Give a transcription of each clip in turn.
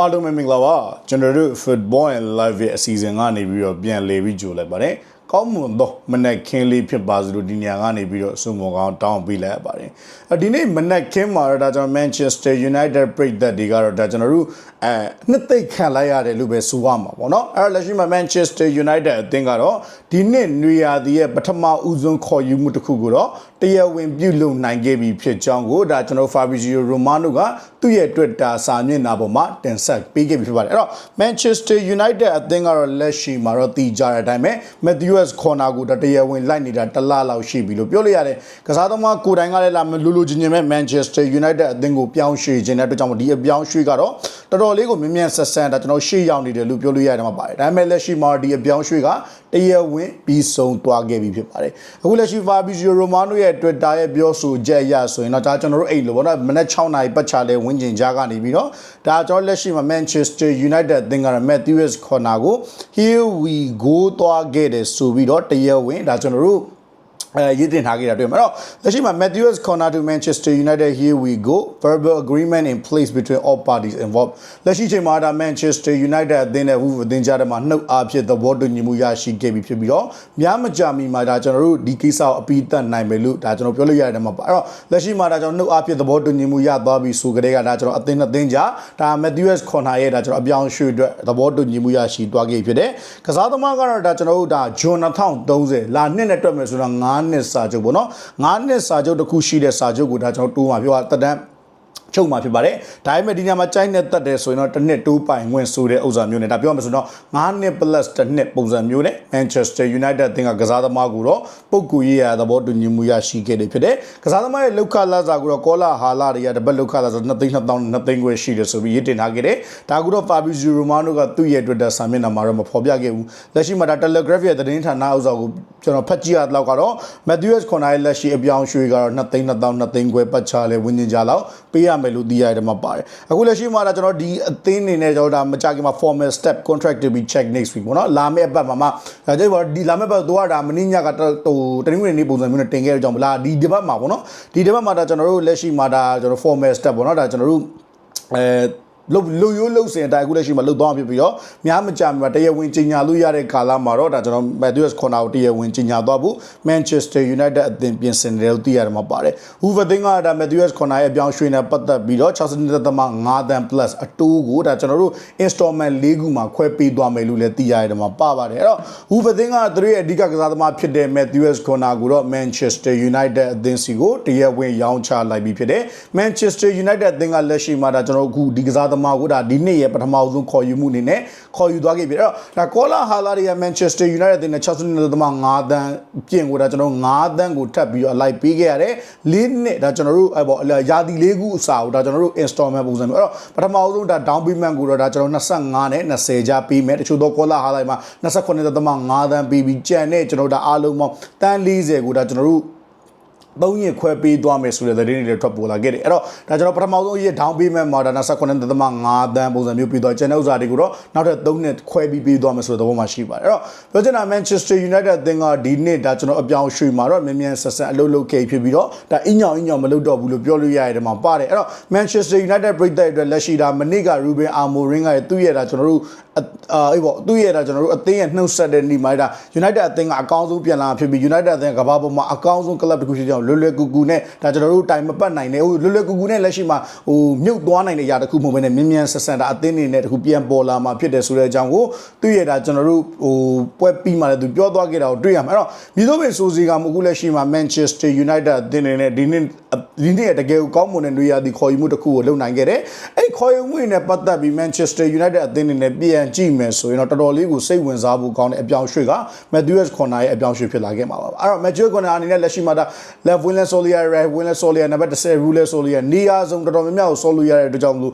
အားလုံးပဲမင်္ဂလာပါကျွန်တော်တို့ Football and Live ရဲ့အစီအစဉ်ကနေပြီးတော့ပြန်လည်ပြီးကြိုလိုက်ပါတယ်ကောင်းမွန်သောမနက်ခင်းလေးဖြစ်ပါစေလို့ဒီညကနေပြီးတော့ဆုမွန်ကောင်းတောင်းပေးလိုက်ရပါတယ်အဒီနေ့မနက်ခင်းမှာတော့ဒါကျွန်တော် Manchester United ပြည်သက်တွေကတော့ဒါကျွန်တော်တို့အဲနှစ်သိမ့်ခံလိုက်ရတယ်လို့ပဲဆိုရမှာပေါ့နော်အဲ့တော့လက်ရှိမှာ Manchester United အသင်းကတော့ဒီနှစ်နွေရာသီရဲ့ပထမဦးဆုံးခေါ်ယူမှုတစ်ခုကိုတော့တရားဝင်ပြုလုပ်နိုင်ခဲ့ပြီဖြစ်ကြောင်းကိုဒါကျွန်တော် Fabrizio Romano ကသူ့ရဲ့ Twitter စာမျက်နှာပေါ်မှာတင်ဆက်ပေးခဲ့ပြီဖြစ်ပါတယ်အဲ့တော့ Manchester United အသင်းကတော့လက်ရှိမှာတော့တည်ကြတဲ့အတိုင်းပဲ Matthews Corner ကိုတရားဝင်လိုက်နေတာတစ်လလောက်ရှိပြီလို့ပြောလို့ရတယ်ကစားသမားကိုယ်တိုင်ကလည်းလာမလူလူချင်းချင်းပဲ Manchester United အသင်းကိုပြောင်းရွှေ့ခြင်းတဲ့အတွက်ကြောင့်ဒီအပြောင်းရွှေ့ကတော့တော်တော်လေးကိုမြင်မြန်ဆက်ဆန်တာကျွန်တော်ရှေ့ရောက်နေတယ်လို့ပြောလို့ရတယ်မှာပါတယ်ဒါပေမဲ့လက်ရှိမှာဒီအပြောင်းရွှေ့ကတရားဝင်ပြီးဆုံးသွားခဲ့ပြီဖြစ်ပါတယ်အခုလက်ရှိ Fabrizio Romano ရဲ့ Twitter ရဲ့ပြောဆိုချက်အရဆိုရင်တော့ဒါကျွန်တော်တို့အိတ်လို့ပေါ့နော်မနေ့6နာရီပတ်ချလဲဝင်းကျင်ကြားကနေပြီးတော့ဒါကျွန်တော်လက်ရှိမှာ Manchester United အသင်းကတော့ Matthews Corner ကို here we go သွားခဲ့တယ်ဆိုပြီးတော့တရားဝင်ဒါကျွန်တော်တို့ အဲရည်တင်ထားခဲ့တာတွေ့မှာတော့လက်ရှိမှာ Matthews corner to Manchester United here we go verbal agreement in place between all parties involved လက်ရှိချိန်မှာဒါ Manchester United အသင်းနဲ့ Wolves အသင်းကြားထဲမှာနှုတ်အားဖြင့်သဘောတူညီမှုရရှိခဲ့ပြီဖြစ်ပြီးတော့များမကြာမီမှာဒါကျွန်တော်တို့ဒီကိစ္စကိုအပြီးသတ်နိုင်မယ်လို့ဒါကျွန်တော်ပြောလို့ရတဲ့မှာပါအဲ့တော့လက်ရှိမှာဒါကျွန်တော်နှုတ်အားဖြင့်သဘောတူညီမှုရသွားပြီဆိုကြတဲ့ကဒါကျွန်တော်အသင်းနဲ့အသင်းကြားဒါ Matthews corner ရဲ့ဒါကျွန်တော်အပြောင်းရွှေ့အတွက်သဘောတူညီမှုရရှိသွားခဲ့ဖြစ်တယ်ကစားသမားကတော့ဒါကျွန်တော်တို့ဒါ June 2030လာနှစ်နဲ့တွက်မယ်ဆိုတော့9နှစ်စာချုပ်ပေါ့နော်9နှစ်စာချုပ်တစ်ခုရှိတဲ့စာချုပ်ကိုဒါကျွန်တော်တိုးမှာပြောတာတက်တန်း ချုပ်မှာဖြစ်ပါတယ်ဒါပေမဲ့ဒီညမှာကြိုင်းနဲ့တက်တယ်ဆိုရင်တော့တစ်နှစ်တိုးပိုင်ဝင်ဆိုတဲ့ဥစ္စာမျိုးနဲ့ဒါပြောမှဆိုတော့9နှစ် plus တစ်နှစ်ပုံစံမျိုးနဲ့ Manchester United အသင်းကကစားသမားကိုတော့ပုတ်ကူရေးရသဘောတူညီမှုရရှိခဲ့တယ်ဖြစ်တယ်ကစားသမားရဲ့လောက်ခလာစာကိုတော့ကောလာဟာလာတွေကတပတ်လောက်ခလာစာ2သိန်း2000 2သိန်းခွဲရှိတယ်ဆိုပြီးရေးတင်ထားခဲ့တယ်ဒါကူတော့ Fabrizio Romano ကသူ့ရဲ့ Twitter စာမျက်နှာမှာတော့မဖော်ပြခဲ့ဘူးလက်ရှိမှာဒါ Telegraph ရဲ့သတင်းဌာနဥစ္စာကိုကျွန်တော်ဖတ်ကြည့်ရတော့ကတော့ Matthews Corner ရဲ့လက်ရှိအပြောင်းရွှေ့ကတော့2သိန်း2000 2သိန်းခွဲပတ်ချလဲဝင်းကျင်ကြလောက်ပေးရမယ်လို့သိရတယ်မှာပါတယ်အခုလက်ရှိမှာဒါကျွန်တော်ဒီအသင်းနေနဲ့ကျွန်တော်ဒါမကြခင်မှာ formal step contract to be checked next week ပေါ့နော်လာမယ့်အပတ်မှာမှဒါကြို့ဒီလာမယ့်ပတ်တော့ဒါမင်းညကဟိုတနင်္ဂနွေနေ့ပုံစံမျိုးနဲ့တင်ခဲ့ရကြောင်းမလားဒီဒီဘက်မှာပေါ့နော်ဒီဒီဘက်မှာဒါကျွန်တော်တို့လက်ရှိမှာဒါကျွန်တော် formal step ပေါ့နော်ဒါကျွန်တော်တို့အဲ လုတ်လူရိုးလုတ်စင်အတိုင်းအခုလက်ရှိမှာလုတ်သွားဖြစ်ပြီးတော့များမကြမှာတရားဝင်ကြီးညာလို့ရတဲ့ကာလမှာတော့ဒါကျွန်တော် Matthews Corner ကိုတရားဝင်ကြီးညာသွားဖို့ Manchester United အသင်းပြင်ဆင်တယ်လို့သိရတယ်မှာပါတယ်။ Hoover သင်းကဒါ Matthews Corner ရဲ့အပြောင်းရွှေ့နဲ့ပတ်သက်ပြီးတော့62.5တန် plus အတိုးကိုဒါကျွန်တော်တို့ installment ၄ခုမှာခွဲပေးသွားမယ်လို့လည်းသိရတယ်မှာပါပါတယ်။အဲ့တော့ Hoover သင်းကသူတို့ရဲ့အဓိကကစားသမားဖြစ်တဲ့ Matthews Corner ကိုတော့ Manchester United အသင်းစီကိုတရားဝင်ရောင်းချလိုက်ပြီးဖြစ်တယ်။ Manchester United အသင်းကလက်ရှိမှာဒါကျွန်တော်တို့အခုဒီကစားသမားကိုဒါဒီနှစ်ရဲ့ပထမဆုံးခေါ်ယူမှုအနေနဲ့ခေါ်ယူသွားခဲ့ပြီအဲ့တော့ဒါကောလာဟာလာတွေက Manchester United အသင်းနဲ့62.5တန်းပြင်ကိုဒါကျွန်တော်9တန်းကိုထပ်ပြီးတော့အလိုက်ပေးခဲ့ရတယ်၄နှစ်ဒါကျွန်တော်တို့အဲ့ပေါ့ယာတီလေးခုအစာကိုဒါကျွန်တော်တို့ installment ပုံစံမျိုးအဲ့တော့ပထမဆုံးဒါ down payment ကိုတော့ဒါကျွန်တော်25နဲ့20ကြားပေးမယ်တချို့တော့ကောလာဟာလာမှာ29.5တန်းပေးပြီးကြံတဲ့ကျွန်တော်ဒါအားလုံးပေါင်းတန်း40ကိုဒါကျွန်တော်တို့ 3ရက်ခွဲပေးသွားမယ်ဆိုတဲ့သတင်းတွေလည်းထွက်ပေါ်လာခဲ့တယ်အဲ့တော့ဒါကျွန်တော်ပထမဆုံးရက် down payment မှာဒါ18.5တန်းပုံစံမျိုးပြီးသွားကျန်တဲ့ဥစ္စာတွေကိုတော့နောက်ထပ်3နှစ်ခွဲပြီးပေးသွားမယ်ဆိုတဲ့သဘောမှရှိပါတယ်အဲ့တော့ပြောချင်တာ Manchester United အသင်းကဒီနှစ်ဒါကျွန်တော်အပြောင်းရွှေ့မှာတော့မြန်မြန်ဆက်ဆက်အလုပ်လုပ်ခဲ့ဖြစ်ပြီးတော့ဒါအင်းညောင်အင်းညောင်မလုပ်တော့ဘူးလို့ပြောလို့ရရတဲ့မှာပါတယ်အဲ့တော့ Manchester United ပြည်သက်အတွက်လက်ရှိဒါမနေ့က Ruben Amorim ကသူ့ရဲ့ဒါကျွန်တော်တို့အာအေးပေါ့သူ့ရဲ့ဒါကျွန်တော်တို့အသင်းရဲ့နှုတ်ဆက်တဲ့နေမှာဒါ United အသင်းကအကောင်းဆုံးပြန်လာဖြစ်ပြီး United အသင်းကကမ္ဘာပေါ်မှာအကောင်းဆုံး club တစ်ခုဖြစ်ကြောင်းလွယ်လွယ်ကူကူနဲ့ဒါကျွန်တော်တို့တိုင်မပတ်နိုင်နဲ့ဟိုလွယ်လွယ်ကူကူနဲ့လက်ရှိမှာဟိုမြုပ်သွားနိုင်တဲ့အရာတစ်ခုမဟုတ်ဘဲနဲ့မြင်းမြန်ဆက်ဆန်ဒါအသင်းနေနဲ့တစ်ခုပြန်ပေါ်လာမှာဖြစ်တယ်ဆိုတဲ့အကြောင်းကိုသူ့ရဲ့ဒါကျွန်တော်တို့ဟိုပွဲပြီးမှလည်းသူပြောသွားခဲ့တာကိုတွေ့ရမှာအဲ့တော့မြေသို့ပင်ဆိုစီကမအခုလက်ရှိမှာ Manchester United အသင်းနေနဲ့ဒီနေ့ ဒီနေ့တကယ်ကိုကောင်းမွန်တဲ့နေရာဒီခေါ်ယူမှုတစ်ခုကိုလုပ်နိုင်ခဲ့တယ်အဲ့ခေါ်ယူမှုနဲ့ပတ်သက်ပြီး Manchester United အသင်းနေနဲ့ပြန်ကြည့်မယ်ဆိုရင်တော့တော်တော်လေးကိုစိတ်ဝင်စားဖို့ကောင်းတဲ့အပြောင်းရွှေ့က Matthews Corner ရဲ့အပြောင်းရွှေ့ဖြစ်လာခဲ့မှာပါအဲ့တော့ Matthews Corner အနေနဲ့လက်ရှိမှာဒါ left wing လဲ Solia right wing လဲ Solia နံပါတ်10 rule လဲ Solia နေရာဆုံးတော်တော်များများကို Solia ရတဲ့အတွက်ကြောင့်မလို့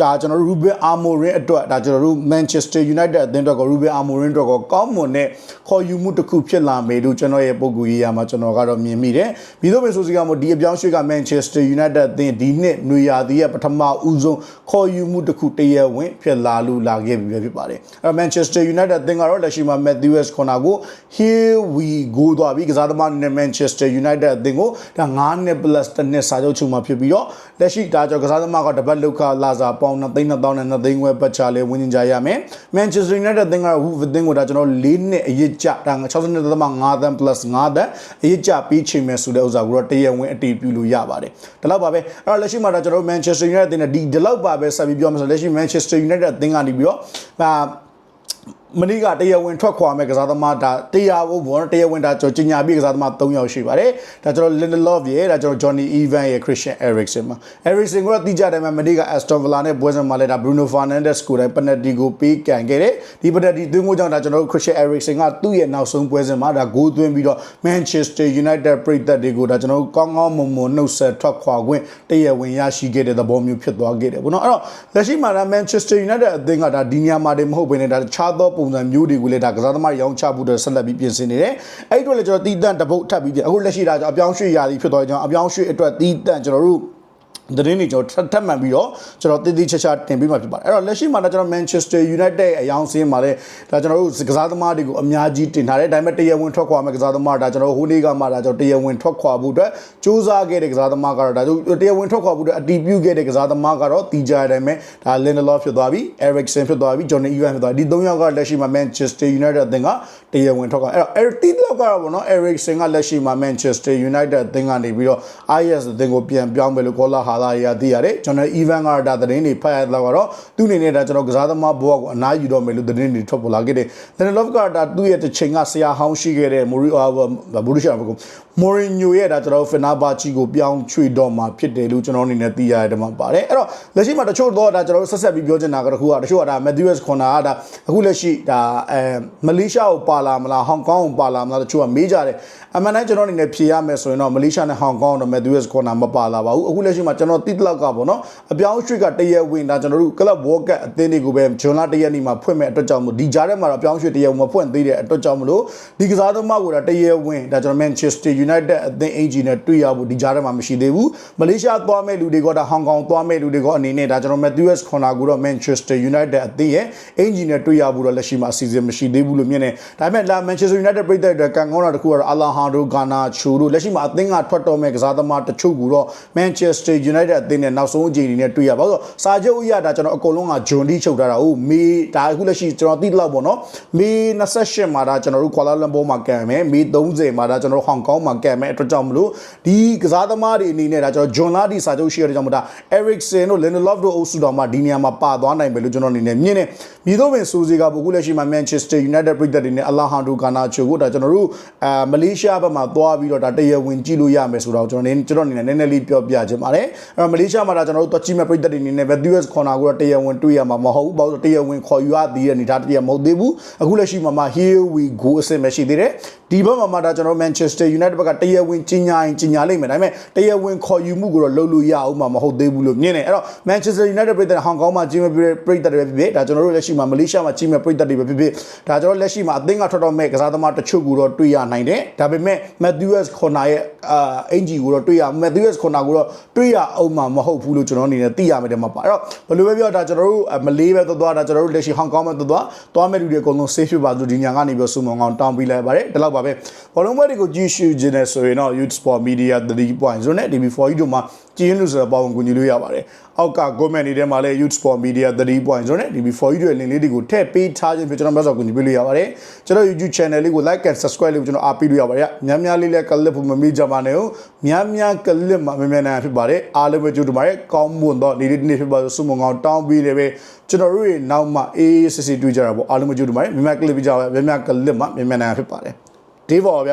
ဒါကျွန်တော်တို့ Ruben Amorim အတွက်ဒါကျွန်တော်တို့ Manchester United အသင်းအတွက်က Ruben Amorim အတွက်ကောကောင်းမွန်တဲ့ခေါ်ယူမှုတစ်ခုဖြစ်လာမယ်လို့ကျွန်တော်ရဲ့ပုံကူရေးရမှာကျွန်တော်ကတော့မြင်မိတယ်ပြီးတော့ပဲဆိုစီကမို့ဒီအပြောင်းရွှေ့ကက Manchester United အသင်းဒီနှစ်နွေရာသီရဲ့ပထမဦးဆုံးခေါ်ယူမှုတစ်ခုတရဝင်ဖြစ်လာလို့လာခဲ့ပြီပဲဖြစ်ပါတယ်အဲ့တော့ Manchester United အသင်းကတော့လက်ရှိမှာ Matthews Corner ကို here we go သွားပြီကစားသမားအနေနဲ့ Manchester United အသင်းကိုဒါ9နှစ် plus တစ်နှစ်စာချုပ်ချုပ်မှာဖြစ်ပြီးတော့လက်ရှိဒါကြောင့်ကစားသမားကတပတ်လောက်ခလာစားပေါင်း2သိန်း2000နဲ့2သိန်းခွဲပတ်ချလဲဝင်ကြရမယ် Manchester United အသင်းကတော့ Wolves အသင်းကိုဒါကျွန်တော်၄နှစ်အရစ်ကြဒါ62.5သန်း plus 5သန်းအရစ်ကြပြီးချိန်မယ်ဆိုတဲ့ဥစ္စာကိုတော့တရဝင်အတည်ပြုလို့ရပါတယ်ဒါတော့ပါပဲအဲ့တော့လက်ရှိမှာဒါကျွန်တော် Manchester United အသင်းနဲ့ဒီဒီလောက်ပါပဲဆက်ပြီးပြောမှဆိုလက်ရှိ Manchester United အသင်းကနေပြီးတော့အာ မနေ့ကတရားဝင်ထွက်ခွာမဲ့ကစားသမားဒါတရားဖို့ဘောတရားဝင်ဒါကျွန်တော်ကြီးညာပြီးကစားသမား3ယောက်ရှိပါတယ်ဒါကျွန်တော် Lindelof ရဲ့ဒါကျွန်တော် Johnny Evan ရဲ့ Christian Eriksen မှာ Eriksen ကတိကျတယ်မှာမနေ့က Aston Villa နဲ့ပွဲစဉ်မှာလည်းဒါ Bruno Fernandes ကိုလည်း penalty ကိုပေးကန်ခဲ့တယ်ဒီ penalty သွင်းမှုကြောင့်ဒါကျွန်တော် Christian Eriksen ကသူ့ရဲ့နောက်ဆုံးပွဲစဉ်မှာဒါဂိုးသွင်းပြီးတော့ Manchester United ပရိသတ်တွေကိုဒါကျွန်တော်ကောင်းကောင်းမွန်မွန်နှုတ်ဆက်ထွက်ခွာခွင့်တရားဝင်ရရှိခဲ့တဲ့သဘောမျိုးဖြစ်သွားခဲ့တယ်ပေါ့နော်အဲ့တော့လက်ရှိမှာဒါ Manchester United အသင်းကဒါဒီညမှာတည်းမဟုတ်ဘဲနဲ့ဒါတခြားသောပုံစံမျိုးတွေကိုလည်းဒါကစားသမားရောင်းချဖို့အတွက်ဆက်လက်ပြီးပြင်ဆင်နေတယ်အဲ့ဒီတော့လည်းကျွန်တော်တီးတန့်တပုတ်ထပ်ပြီးပြန်အခုလက်ရှိဒါကျွန်တော်အပြောင်းရွှေ့ရာသီဖြစ်သွားကြအောင်အပြောင်းရွှေ့အတွက်တီးတန့်ကျွန်တော်တို့ သတင်းတွေကျွန်တော်ထပ်မှန်ပြီးတော့ကျွန်တော်တည်တည်ချာချာတင်ပေးမှာဖြစ်ပါတယ်အဲ့တော့လက်ရှိမှာတော့ကျွန်တော် Manchester United အယောင်စင်းမှာလည်းဒါကျွန်တော်တို့ကစားသမားတွေကိုအများကြီးတင်ထားတယ်ဒါပေမဲ့တရားဝင်ထွက်ခွာမဲ့ကစားသမားဒါကျွန်တော်ဟိုနေ့ကမှဒါကျွန်တော်တရားဝင်ထွက်ခွာဖို့အတွက်စူးစမ်းခဲ့တဲ့ကစားသမားကတော့ဒါတရားဝင်ထွက်ခွာဖို့အတွက်အတီးပြုခဲ့တဲ့ကစားသမားကတော့တီကြတဲ့အတိုင်းပဲဒါ Lindelof ဖြစ်သွားပြီ Eriksen ဖြစ်သွားပြီ Johnny Evan ဖြစ်သွားပြီဒီ၃ယောက်ကလက်ရှိမှာ Manchester United အသင်းကတရားဝင်ထွက်ခွာအဲ့တော့ Eric တီလောက်ကတော့ဗောနော် Eriksen ကလက်ရှိမှာ Manchester United အသင်းကနေပြီးတော့ IS အသင်းကိုပြန်ပြောင်းမယ်လို့ကောလာဟာလာရသိရတယ်ကျွန်တော် Evan ကဒါသတင်းတွေဖတ်ရတော့ကတော့သူ့အနေနဲ့ဒါကျွန်တော်ကစားသမားဘဝကိုအနားယူတော့မယ်လို့သတင်းတွေထွက်ပေါ်လာခဲ့တယ် Lindelof ကဒါသူ့ရဲ့တစ်ချိန်ကဆရာဟောင်းရှိခဲ့တဲ့ Mourinho ဘူရရှာဘကု Mourinho ရဲ့ဒါကျွန်တော် Fenerbahce ကိုပြောင်းချွေတော့မှာဖြစ်တယ်လို့ကျွန်တော်အနေနဲ့သိရတယ်မှာပါတယ်အဲ့တော့လက်ရှိမှာတချို့တော့ဒါကျွန်တော်ဆက်ဆက်ပြီးပြောချင်တာကတခုကတချို့ကဒါ Matthews Corner ကဒါအခုလက်ရှိဒါအဲမလေးရှားကိုပါလာမလားဟောင်ကောင်ကိုပါလာမလားတချို့ကမေးကြတယ်အမှန်တမ်းကျွန်တော်အနေနဲ့ဖြေရမယ်ဆိုရင်တော့မလေးရှားနဲ့ဟောင်ကောင်တော့ Matthews Corner မပါလာပါဘူးအခုလက်ရှိမှာကျွန်တော်တိတလောက်ကပေါ့နော်အပြောင်းရွှေ့ကတရက်ဝင်ဒါကျွန်တော်တို့ Club World Cup အသင်းတွေကိုပဲဂျွန်လာတရက်နေ့မှာဖွင့်မဲ့အတွက်ကြောင့်မို့ဒီကြားထဲမှာတော့အပြောင်းရွှေ့တရက်မဖွင့်သေးတဲ့အတွက်ကြောင့်မလို့ဒီကစားသမားကဒါတရက်ဝင်ဒါကျွန်တော် Manchester United အသင်းအင်ဂျီနဲ့တွေ့ရဖို့ဒီကြားထဲမှာမရှိသေးဘူးမလေးရှားသွားမဲ့လူတွေကဒါဟောင်ကောင်သွားမဲ့လူတွေကအနေနဲ့ဒါကျွန်တော် Matthews Corner ကိုတော့ Manchester United အသင်းရဲ့အင်ဂျီနဲ့တွေ့ရဖို့တော့လက်ရှိမှာအစီအစဉ်မရှိသေးဘူးလို့မြင်တယ်ဒါပေမဲ့လာ Manchester United ပြည်သက်အတွက်ကန်ကောင်းတာတခုကတော့ Alejandro Garnacho တို့လက်ရှိမှာအသင်းကထွက်တော်မဲ့ကစားသမားတချို့ကိုတော့ Manchester United အသင်းနဲ့နောက်ဆုံးအကြိမ်အနေနဲ့တွေ့ရပါဆိုစာချုပ်အရဒါကျွန်တော်အကုန်လုံးကဂျွန်ဒီချုပ်ထားတာဟုတ်မေဒါအခုလက်ရှိကျွန်တော်သိတော့ပေါ့နော်မေ28မှာဒါကျွန်တော်တို့ကွာလာလမ်ဘောမှာကန်မယ်မေ30မှာဒါကျွန်တော်တို့ဟောင်ကောင်မှာကန်မယ်အတွက်ကြောင့်မလို့ဒီကစားသမားတွေအနေနဲ့ဒါကျွန်တော်ဂျွန်လာဒီစာချုပ်ရှိရတဲ့ကြောင့်မလို့ဒါ Eriksen တို့ Lindelof တို့အုပ်စုတော်မှာဒီနေရာမှာပါသွားနိုင်မယ်လို့ကျွန်တော်အနေနဲ့မြင်တယ်မြေတော့ပင်ဆိုစီကအခုလက်ရှိမှာ Manchester United ပြည်သက်တွေနဲ့ Alejandro Garnacho ကိုဒါကျွန်တော်တို့အာမလေးရှားဘက်မှာသွားပြီးတော့ဒါတရားဝင်ကြည့်လို့ရမယ်ဆိုတော့ကျွန်တော်ကျွန်တော်အနေနဲ့နည်းနည်းလေးပြောပြချင်ပါတယ်အဲ့တော့မလေးရှားမှာဒါကျွန်တော်တို့တွက်ကြည့်မဲ့ပြည်သက်တွေအနေနဲ့ Matthews Corner ကိုတော့တရားဝင်တွေ့ရမှာမဟုတ်ဘူးဘာလို့တရားဝင်ခေါ်ယူရသေးတဲ့အနေထားတရားမဟုတ်သေးဘူးအခုလက်ရှိမှာမှ here we go အဆင့်မရှိသေးတယ်ဒီဘက်မှာမှဒါကျွန်တော် Manchester United ဘက်ကတရားဝင်ကြီးညာရင်ကြီးညာလိမ့်မယ်ဒါပေမဲ့တရားဝင်ခေါ်ယူမှုကိုတော့လုပ်လို့ရအောင်မှာမဟုတ်သေးဘူးလို့မြင်တယ်အဲ့တော့ Manchester United ပြည်သက်ဟောင်ကောင်မှာကြီးမဲ့ပြည်သက်တွေပဲဖြစ်ဖြစ်ဒါကျွန်တော်တို့လက်ရှိမှာမလေးရှားမှာကြီးမဲ့ပြည်သက်တွေပဲဖြစ်ဖြစ်ဒါကျွန်တော်လက်ရှိမှာအသင်းကထွက်တော့မဲ့ကစားသမားတချို့ကိုတော့တွေ့ရနိုင်တယ်ဒါပေမဲ့ Matthews Corner ရဲ့အာအင်ဂျီကိုတော့တွေ့ရ Matthews Corner ကိုတော့တွေ့ရအောင်မှာမဟုတ်ဘူးလို့ကျွန်တော်အနေနဲ့သိရမယ်တဲ့မှာပါအဲ့တော့ဘယ်လိုပဲပြောဒါကျွန်တော်တို့မလေးပဲသွားသွားဒါကျွန်တော်တို့လက်ရှိဟောင်ကောင်မှာသွားသွားသွားမဲ့လူတွေအကုန်လုံး safe ဖြစ်ပါလို့ဒီညကနေပြီးစုံမောင်ကောင်တောင်းပေးလိုက်ပါတယ်ဒီလောက်ပါပဲဘောလုံးပွဲတွေကိုကြည့်ရှုခြင်းနဲ့ဆိုရင်တော့ Youth Sport Media 3.0နဲ့ DB4 တို့မှာကြည်ရင်လို့ဆိုတော့ပေါင်းကူညီလို့ရပါတယ်အောက်က comment တွေထဲမှာလည်း Youth Sport Media 3.0နဲ့ DB4 တို့ရဲ့ link လေးတွေကိုထည့်ပေးထားခြင်းဖြစ်ကျွန်တော်မျိုးစောကူညီပေးလို့ရပါတယ်ကျွန်တော် YouTube channel လေးကို like and subscribe လုပ်ကျွန်တော်အားပေးလို့ရပါတယ်များများလေးလည်း clip ဖို့မမေ့ကြပါနဲ့ဟုတ်များများ clip မှာမြန်မြန်နိုင်ဖြစ်ပါတယ်အားလုံးပဲကြိုးတူပါတယ်ကောင်းမွန်တော့နေ့လေးနေ့ဖြစ်ပါဆိုစုံမကောင်တောင်းပြီးလည်းပဲကျွန်တော်တို့ရဲ့နောက်မှအေးအေးစစ်စစ်တွေ့ကြတာပေါ့အားလုံးပဲကြိုးတူပါတယ်မြန်မြန် clip ပြကြပါမြန်မြန် clip မှာမြန်မြန်နိုင်ဖြစ်ပါတယ်ဒေးဘော်ဗျ